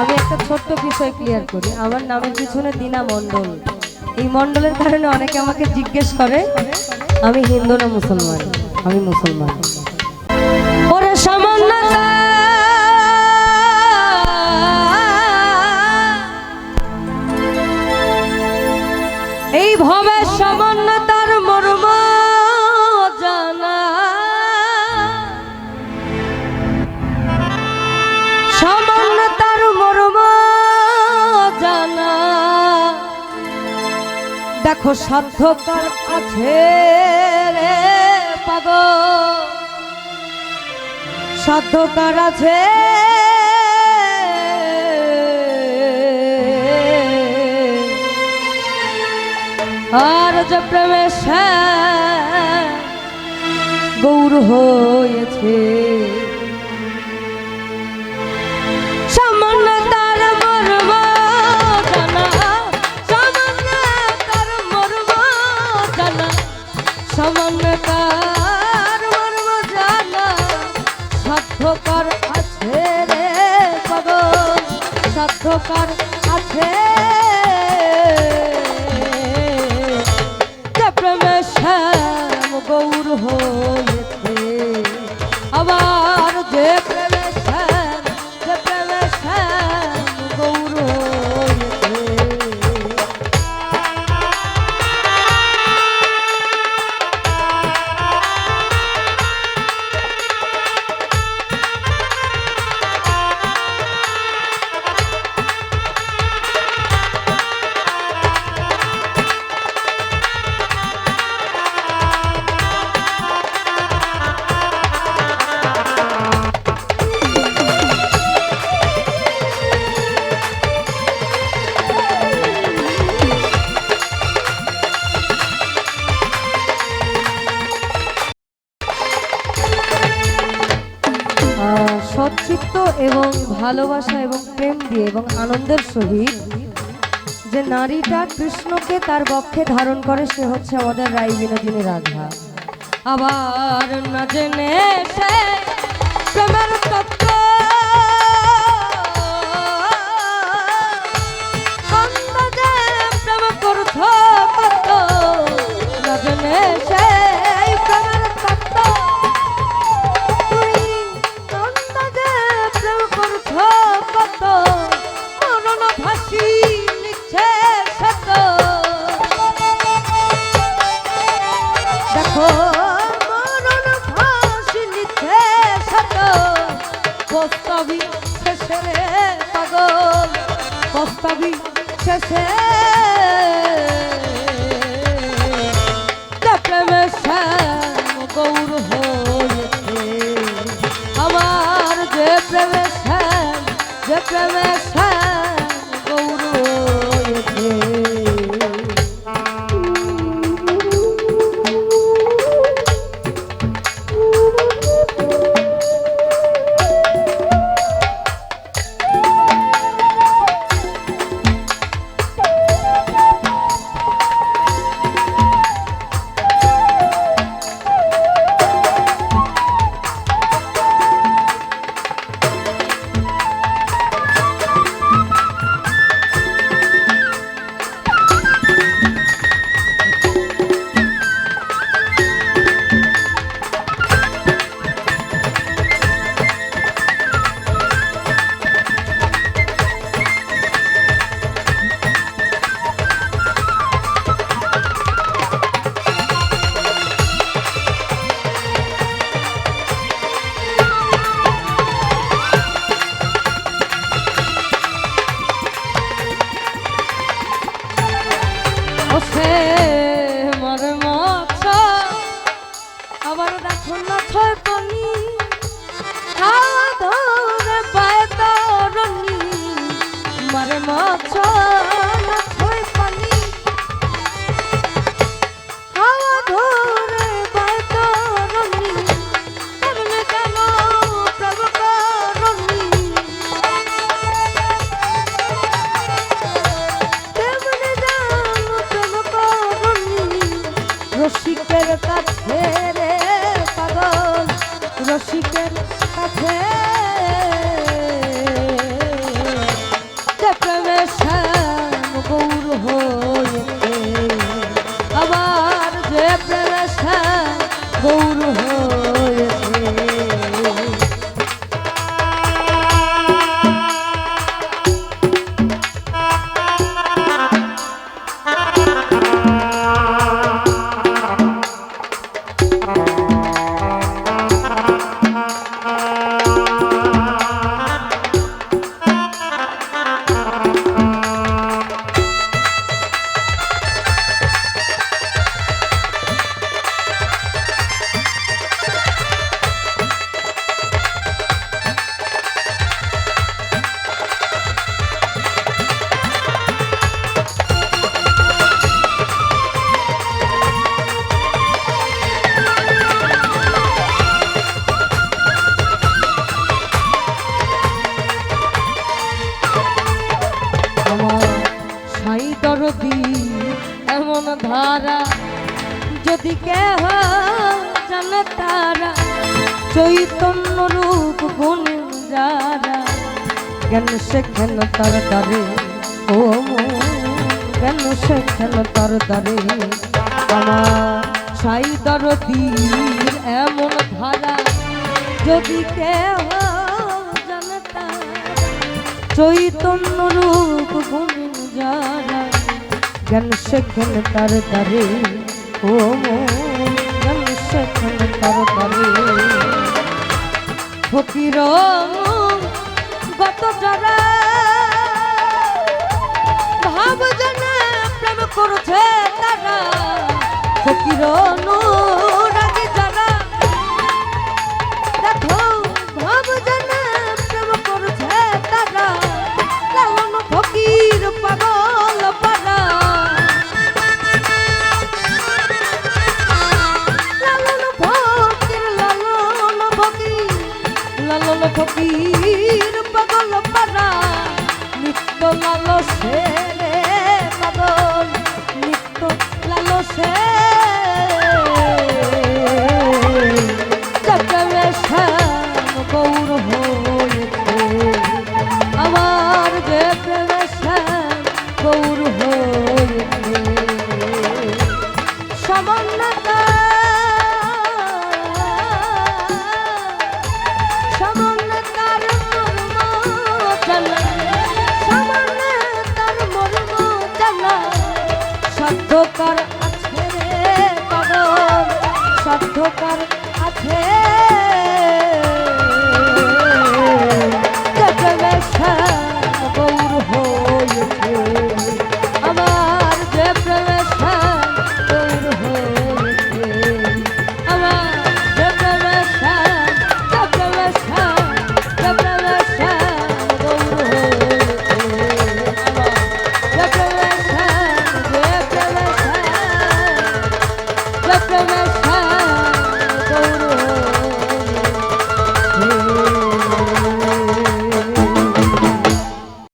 আমি একটা ছোট্ট বিষয় ক্লিয়ার করি। আমার নামের পিছনে দিনা মণ্ডল। এই মণ্ডলের কারণে অনেকে আমাকে জিজ্ঞেস করে, আমি হিন্দু না মুসলমান? আমি মুসলমান। দেখো সাধ্যকার আছে রে পাগ সাধ্যকার আছে আর যে প্রেমে শ্যাম গৌর হয়েছে। সাধ্যকার সচ্চিত্ত এবং ভালোবাসা এবং প্রেম দিয়ে এবং আনন্দের সহিত যে নারীটা কৃষ্ণকে তার বক্ষে ধারণ করে, সে হচ্ছে আমাদের রায় বিনোদিনী রাধা। আবার না জেনে সে প্রেমের তত্ত্ব প্রস্তাবি শেষে। প্রেমে শ্যাম গৌর হয়েছে। আমার যে প্রেমে শ্যাম যে মাছ যদি কেহ জানে তারা চৈতন্য রূপ গুণ যারা জ্ঞান শেখেন তার দ্বারে? ও মন, জ্ঞান শেখেন তার দ্বারে? আমার সাই দরদির এমন ধারা যদি কেহ জানে তারা চৈতন্য রূপ গুণ যারা জ্ঞান শেখেন তার দ্বারে? ফকির গত যারা ভাব জানা প্রেম করছে তারা। ফকির রাগে লালন ফকির পাগল পারা নিত্য লালসে রে পাগল নিত্য লালসে জগলে সাধ্যকার